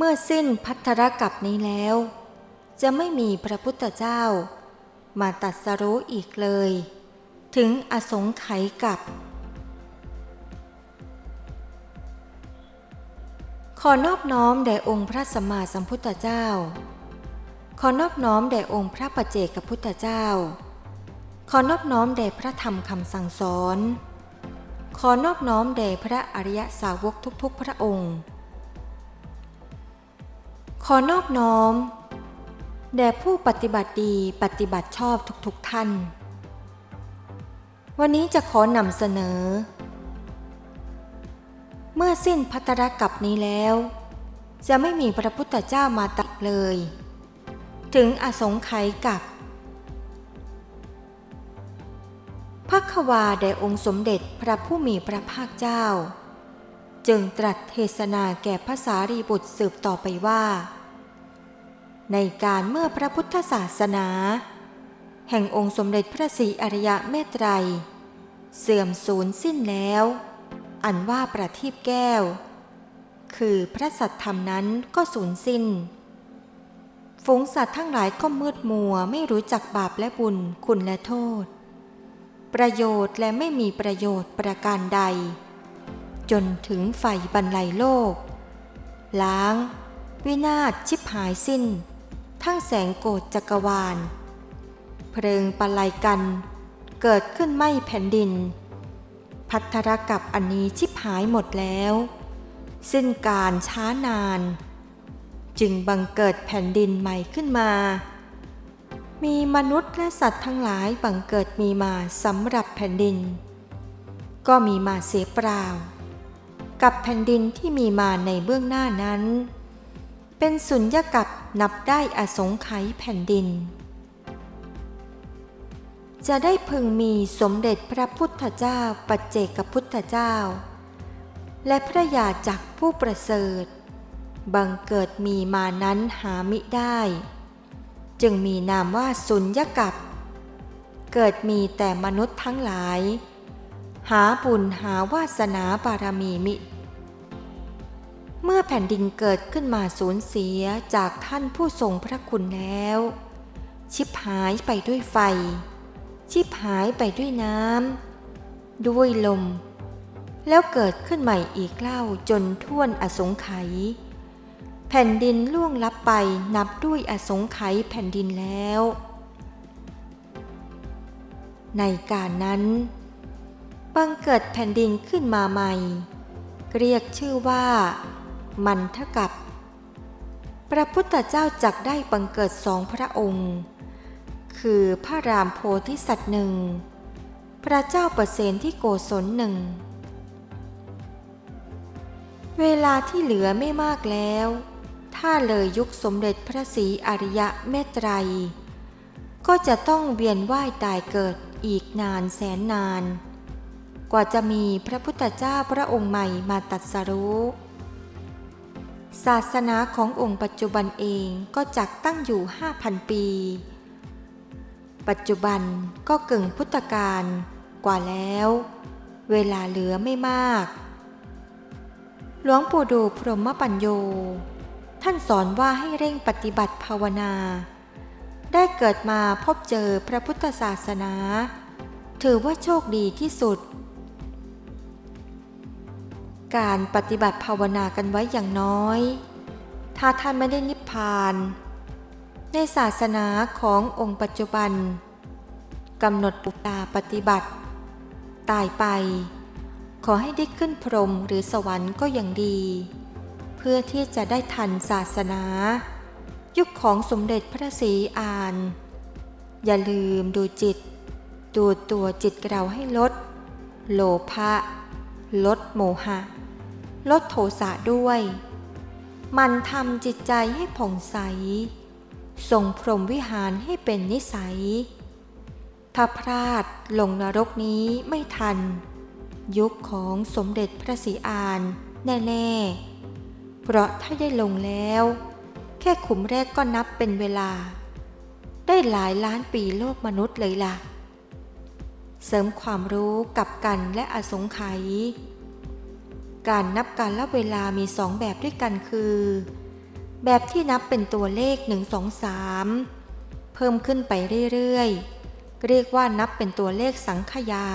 เมื่อสิ้นพัทธกับนี้แล้ว จะไม่มีพระพุทธเจ้า มาตัดสรู้อีกเลย ถึงอสงไขยกับขอนอบน้อมแด่องค์พระสัมมาสัมพุทธเจ้า ขอนอบน้อมแด่องค์พระปัจเจกพุทธเจ้า ขอนอบน้อมแด่พระธรรมคำสั่งสอน ขอนอบน้อมแด่พระอริยสาวกทุกๆพระองค์ ขอนอบน้อม แด่ผู้ปฏิบัติดีปฏิบัติชอบทุกๆท่าน วันนี้จะขอนำเสนอ เมื่อสิ้นพัตรกับนี้แล้ว จะไม่มีพระพุทธเจ้ามาตักเลย ถึงอสงไขยกับพระควาแด่องค์สมเด็จพระผู้มีพระภาคเจ้า จึงตรัสเทศนาแก่ภาษารีบุตรสืบต่อไปว่า ในการเมื่อพระพุทธศาสนา แห่งองค์สมเด็จพระศรีอริยะเมตไตร เสื่อมสูญสิ้นแล้ว อันว่าประทีปแก้ว คือพระสัตธรรมนั้นก็สูญสิ้น ฝูงสัตว์ทั้งหลายก็มืดมัวไม่รู้จักบาปและบุญคุณและโทษ ประโยชน์และไม่มีประโยชน์ประการใด จนถึงไฟบรรลัยโลก ล้าง วินาศชิบหายสิ้น ทั้งแสงโกรธจักรวาล เพลิงปะไลกัน เกิดขึ้นไม่แผ่นดิน พัทธรกับอันนี้ชิบหายหมดแล้ว สิ้นการช้านาน จึงบังเกิดแผ่นดินใหม่ขึ้นมา มีมนุษย์และสัตว์ทั้งหลายบังเกิดมีมาสำหรับแผ่นดินก็มีมาเสียเปล่า กับแผ่นดินที่มีมาในเบื้องหน้านั้น เป็นสุญญากับนับได้อสงไขยแผ่นดิน จะได้พึงมีสมเด็จพระพุทธเจ้าปัจเจกพุทธเจ้า และพระยาจักผู้ประเสริฐ บังเกิดมีมานั้นหามิได้ จึงมีนามว่าสุญญากับ เกิดมีแต่มนุษย์ทั้งหลาย หาบุญหาวาสนาบารมีมิ เมื่อแผ่นดินเกิดขึ้นมาสูญเสียจากท่านผู้ทรงพระคุณแล้ว ชิบหายไปด้วยไฟ ชิบหายไปด้วยน้ำด้วยลม แล้วเกิดขึ้นใหม่อีกเล่าจนท่วนอสงไขยแผ่นดินล่วงลับไปนับด้วยอสงไขยแผ่นดินแล้ว ในการนั้น บังเกิดแผ่นดินขึ้นมาใหม่ เรียกชื่อว่า มันทกับ พระพุทธเจ้าจักได้บังเกิดสองพระองค์ คือพระรามโพธิสัตว์หนึ่ง พระเจ้าประเสนที่โกศลหนึ่ง เวลาที่เหลือไม่มากแล้ว ถ้าเลยยุคสมเด็จพระศรีอริยะเมตไตร ก็จะต้องเวียนว่ายตายเกิดอีกนานแสนนาน กว่าจะมีพระพุทธเจ้าพระองค์ใหม่มาตัดสรู้ ศาสนาขององค์ปัจจุบันเองก็จักตั้งอยู่ห้าพันปี ปัจจุบันก็กึ่งพุทธกาลกว่าแล้ว เวลาเหลือไม่มาก หลวงปู่ดูพรหมปัญโย ท่านสอนว่าให้เร่งปฏิบัติภาวนา ได้เกิดมาพบเจอพระพุทธศาสนา ถือว่าโชคดีที่สุด การปฏิบัติภาวนากันไว้อย่างน้อย ถ้าท่านไม่ได้นิพพาน ในศาสนาขององค์ปัจจุบันกำหนดปุตาปฏิบัติ ตายไป ขอให้ได้ขึ้นพรหมหรือสวรรค์ก็ยังดี เพื่อที่จะได้ทันศาสนา ยุคของสมเด็จพระศรีอาน อย่าลืมดูจิต ดูตัวจิตเราให้ลด โลภะลดโมหะ ลดโทสะด้วย มันทำจิตใจให้ผ่องใส ส่งพรหมวิหารให้เป็นนิสัย ถ้าพลาดลงนรกนี้ไม่ทัน ยุคของสมเด็จพระศรีอานแน่ๆ เพราะถ้าได้ลงแล้ว แค่ขุมแรกก็นับเป็นเวลา ได้หลายล้านปีโลกมนุษย์เลยล่ะ เสริมความรู้กับกันและอสงไขย การนับการละเวลามีสองแบบด้วยกันคือ แบบที่นับเป็นตัวเลข 1 2 3 เพิ่มขึ้นไปเรื่อยๆ เรียกว่านับเป็นตัวเลขสังขยา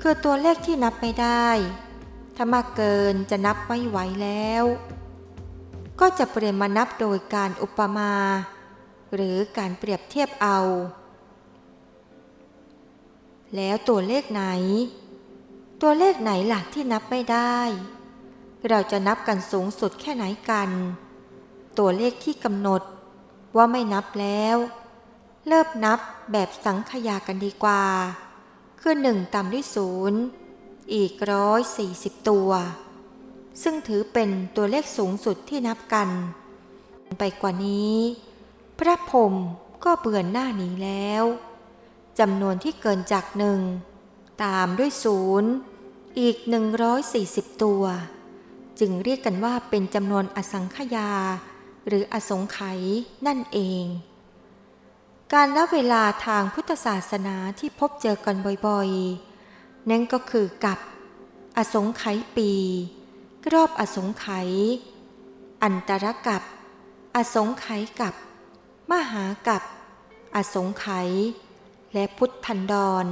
คือตัวเลขที่นับไม่ได้ ถ้ามากเกินจะนับไม่ไหวแล้ว ก็จะเปลี่ยนมานับโดยการอุปมา หรือการเปรียบเทียบเอา แล้วตัวเลขไหน ตัวเลขไหนล่ะที่นับไม่ได้ เราจะนับกันสูงสุดแค่ไหนกัน ตัวเลขที่กำหนดว่าไม่นับแล้วเริ่มนับแบบสังขยากันดีกว่า คือหนึ่งตามด้วยศูนย์อีกร้อยสี่สิบตัว ซึ่งถือเป็นตัวเลขสูงสุดที่นับกัน ไปกว่านี้ พระพรหมก็เบื่อหน้านี้แล้วจำนวนที่เกินจากหนึ่งตามด้วยศูนย์ อีก 140 ตัว จึงเรียกกันว่าเป็นจำนวนอสังขยา หรืออสงไขยนั่นเอง การละเวลาทางพุทธศาสนาที่พบเจอกันบ่อยๆ นั่นก็คือกับอสงไขยปีรอบอสงไขยอันตรกับ อสงไขยกับ มหากับ อสงไขยและพุทธันดร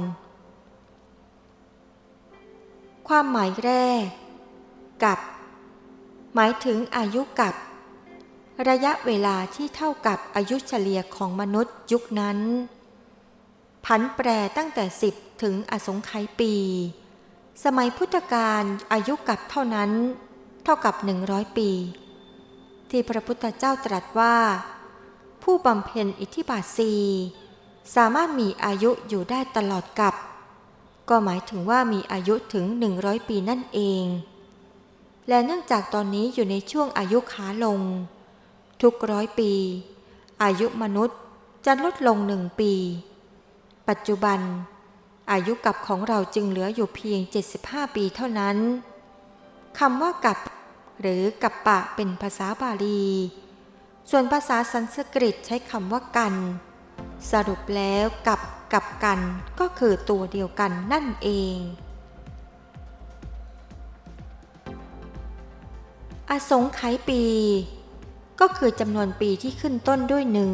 ความหมายแรก กับ หมายถึงอายุกับ ระยะเวลาที่เท่ากับอายุเฉลี่ยของมนุษย์ยุคนั้น ผันแปรตั้งแต่สิบถึงอสงไขยปี สมัยพุทธกาลอายุกับเท่านั้น เท่ากับหนึ่งร้อยปี ที่พระพุทธเจ้าตรัสว่า ผู้บำเพ็ญอิทธิบาทสีสามารถมีอายุอยู่ได้ตลอดกับ ก็หมายถึงว่ามีอายุถึง 100 ปีนั่นเอง และเนื่องจากตอนนี้อยู่ในช่วงอายุขาลง ทุกร้อยปี อายุมนุษย์จะลดลงหนึ่งปี ปัจจุบัน อายุกับของเราจึงเหลืออยู่เพียง 75 ปีเท่านั้นคำว่ากับ หรือกับปะเป็นภาษาบาลี ส่วนภาษาสันสกฤตใช้คำว่ากัน สรุปแล้วกับกับกันก็คือตัวเดียวกันนั่นเอง อสงไขยปี ก็คือจำนวนปีที่ขึ้นต้นด้วยหนึ่ง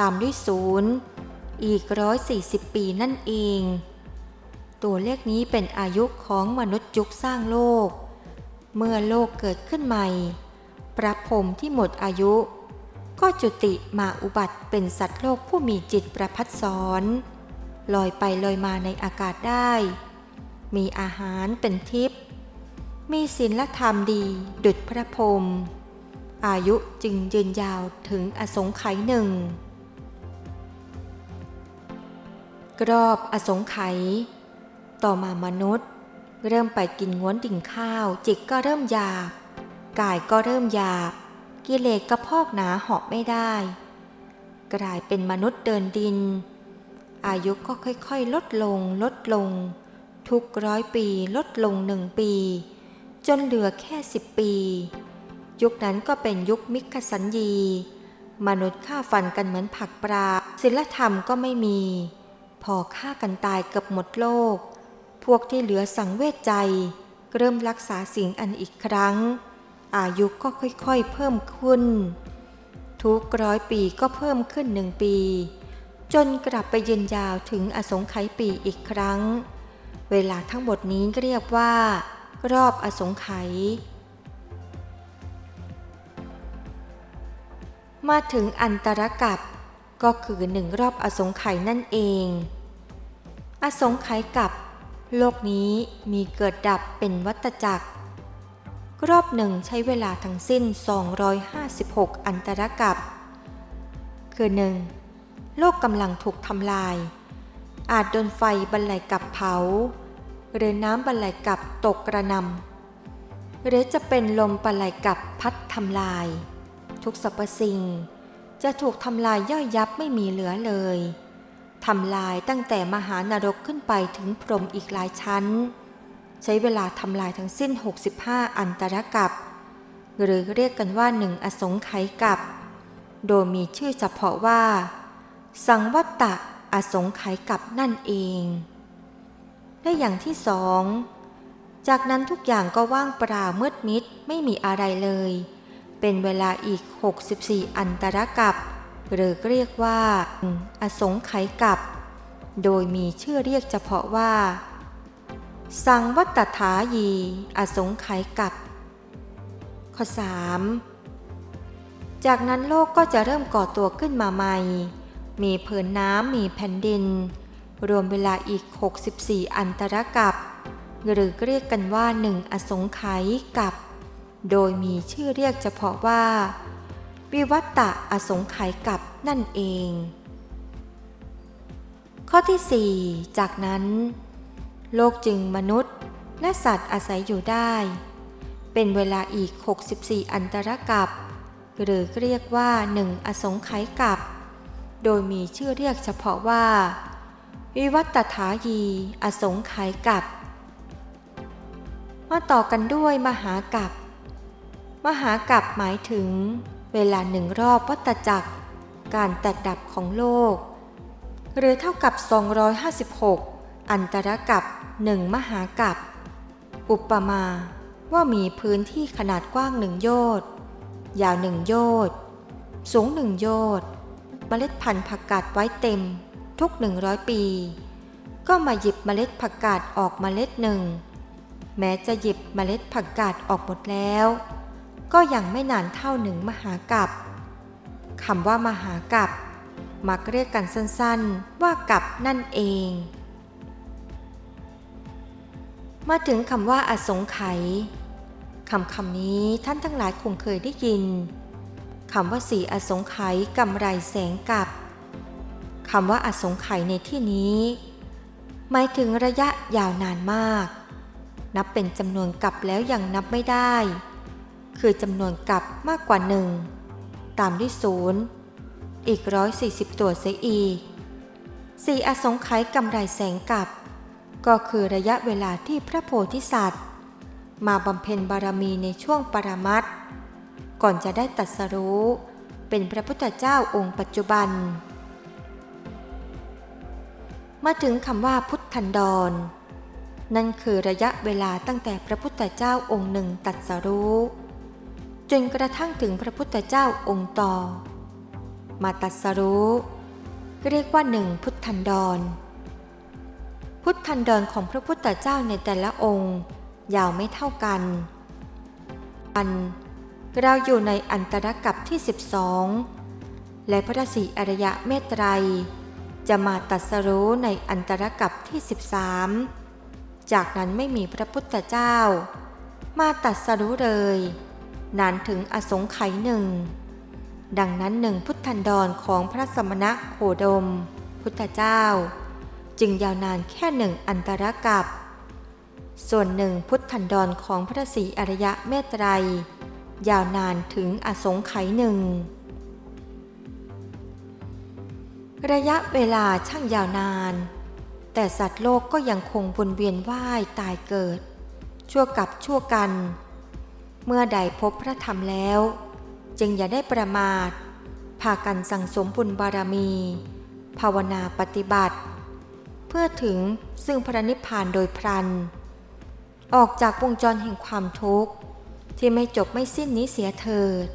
ตามด้วยศูนย์อีกร้อยสี่สิบปีนั่นเอง ตัวเลขนี้เป็นอายุของมนุษย์ยุคสร้างโลก เมื่อโลกเกิดขึ้นใหม่ พระพรมที่หมดอายุ ก็จุติมาอุบัติเป็นสัตว์โลกผู้มีจิตประพัดสอนลอยไปลอยมาในอากาศได้ มีอาหารเป็นทิพย์มีศีลธรรมดีดุจพระพรหมอายุจึงยืนยาวถึงอสงไขยหนึ่งกรอบอสงไขยต่อมามนุษย์ เริ่มไปกินง้วนดิ่งข้าว จิตก็เริ่มหยาบกายก็เริ่มหยาบ กิเลสก็พอกหนาเหาะไม่ได้ กลายเป็นมนุษย์เดินดิน อายุก็ค่อยๆ ลดลงลดลง ทุกร้อยปีลดลงหนึ่งปี จนเหลือแค่สิบปี ยุคนั้นก็เป็นยุคมิคสัญญี มนุษย์ฆ่าฟันกันเหมือนผักปลาศีลธรรมก็ไม่มี พอฆ่ากันตายเกือบหมดโลก พวกที่เหลือสังเวชใจ เริ่มรักษาสิ่งอันอีกครั้ง อายุก็ค่อยๆเพิ่มขึ้น ทุกร้อยปีก็เพิ่มขึ้นหนึ่งปี จนกลับไปยืนยาวถึงอสงไขยปีอีกครั้ง เวลาทั้งหมดนี้เรียกว่า รอบอสงไขยมาถึงอันตรกับ ก็คือหนึ่งรอบอสงไขยนั่นเอง อสงไขยกับ โลกนี้มีเกิดดับเป็นวัฏจักร รอบหนึ่งใช้เวลาทั้งสิ้น 256 อันตรกับ คือหนึ่งโลกกำลังถูกทำลาย อาจโดนไฟบรรลัยกับเผา หรือน้ำบรรลัยกับตกกระนำหรือจะเป็นลมบรรลัยกับพัดทำลาย ทุกสรรพสิ่ง จะถูกทำลายย่อยยับไม่มีเหลือเลยทำลายตั้งแต่มหานรกขึ้นไปถึงพรมอีกหลายชั้น ใช้เวลาทำลายทั้งสิ้น 65 อันตรกับ หรือเรียกกันว่าหนึ่งอสงไขยกับ โดยมีชื่อเฉพาะว่า สังวัตตะอสงไขยกับนั่นเอง และอย่างที่สองจากนั้นทุกอย่างก็ว่างเปล่ามืดมิดไม่มีอะไรเลย เป็นเวลาอีก 64 อันตรกับ หรือเรียกว่า อสงไขยกับ โดยมีชื่อเรียกเฉพาะว่า สังวัตถายี อสงไขยกับ ข้อ 3 จากนั้นโลกก็จะเริ่มก่อตัวขึ้นมาใหม่ มีเผืนน้ำมีแผ่นดิน รวมเวลาอีก 64 อันตรกับ หรือเรียกกันว่าหนึ่งอสงไขยกับ โดยมีชื่อเรียกเฉพาะว่า วิวัตตะอสงไขยกับนั่นเอง ข้อที่ 4 จากนั้น โลกจึงมนุษย์ และสัตว์อาศัยอยู่ได้ เป็นเวลาอีก 64 อันตรกับ หรือเรียกว่าหนึ่งอสงไขยกับ โดยมีชื่อเรียกเฉพาะว่า วิวัตถายี อสงไขยกับ มาต่อกันด้วยมหากับ มหากับหมายถึง เวลาหนึ่งรอบวัตจักร การแตกดับของโลก หรือเท่ากับ 256 อันตรกับหนึ่งมหากับ อุปมาว่ามีพื้นที่ขนาดกว้างหนึ่งโยชน์ยาวหนึ่งโยชน์สูงหนึ่งโยชน์เมล็ดพันธุ์ผักกาดไว้เต็มทุก100ปี ก็มาหยิบเมล็ดผักกาดออกเมล็ดหนึ่ง แม้จะหยิบเมล็ดผักกาดออกหมดแล้ว ก็ยังไม่นานเท่าหนึ่งมหากับคำว่ามหากับมักเรียกกันสั้นๆว่ากับนั่นเอง มาถึงคำว่าอสงไขยคำคำนี้ท่านทั้งหลายคงเคยได้ยินคำว่าสีอสงไขยกำไรแสงกับคำว่าอสงไขยในที่นี้ หมายถึงระยะยาวนานมาก นับเป็นจำนวนกับแล้วยังนับไม่ได้ คือจำนวนกับมากกว่าหนึ่งตามด้วยศูนย์อีกร้อยสี่สิบตัวเสียอีกสี่อสงไขยกำไรแสงกับ ก็คือระยะเวลาที่พระโพธิสัตว์ มาบำเพ็ญบารมีในช่วงปรมัตถ์ก่อนจะได้ตรัสรู้ เป็นพระพุทธเจ้าองค์ปัจจุบัน มาถึงคำว่าพุทธันดร นั่นคือระยะเวลาตั้งแต่พระพุทธเจ้าองค์หนึ่งตรัสรู้จนกระทั่งถึงพระพุทธเจ้าองค์ต่อ มาตรัสรู้ เรียกว่าหนึ่งพุทธันดร พุทธันดรของพระพุทธเจ้าในแต่ละองค์ ยาวไม่เท่ากัน อัน เราอยู่ในอันตรกับที่ 12 และพระศรีอริยะเมตไตร จะมาตัดสรู้ในอันตรกับที่ 13 จากนั้นไม่มีพระพุทธเจ้า มาตัดสรู้เลย นานถึงอสงไขยหนึ่ง ดังนั้นหนึ่งพุทธันดรของพระสมณะโคดม พุทธเจ้า จึงยาวนานแค่หนึ่งอันตรกับ ส่วนหนึ่งพุทธันดรของพระศรีอริยะเมตไตรยาวนานถึงอสงไขยหนึ่ง ระยะเวลาช่างยาวนาน แต่สัตว์โลกก็ยังคงวนเวียนว่ายตายเกิด ชั่วกับชั่วกัน เมื่อใดพบพระธรรมแล้ว จึงอย่าได้ประมาทพากันสั่งสมบุญบารมี ภาวนาปฏิบัติ พื่อถึงซึ่งพระนิพพานโดยพลัน ออกจากวงจรแห่งความทุกข์ ที่ไม่จบไม่สิ้นนี้เสียเถิด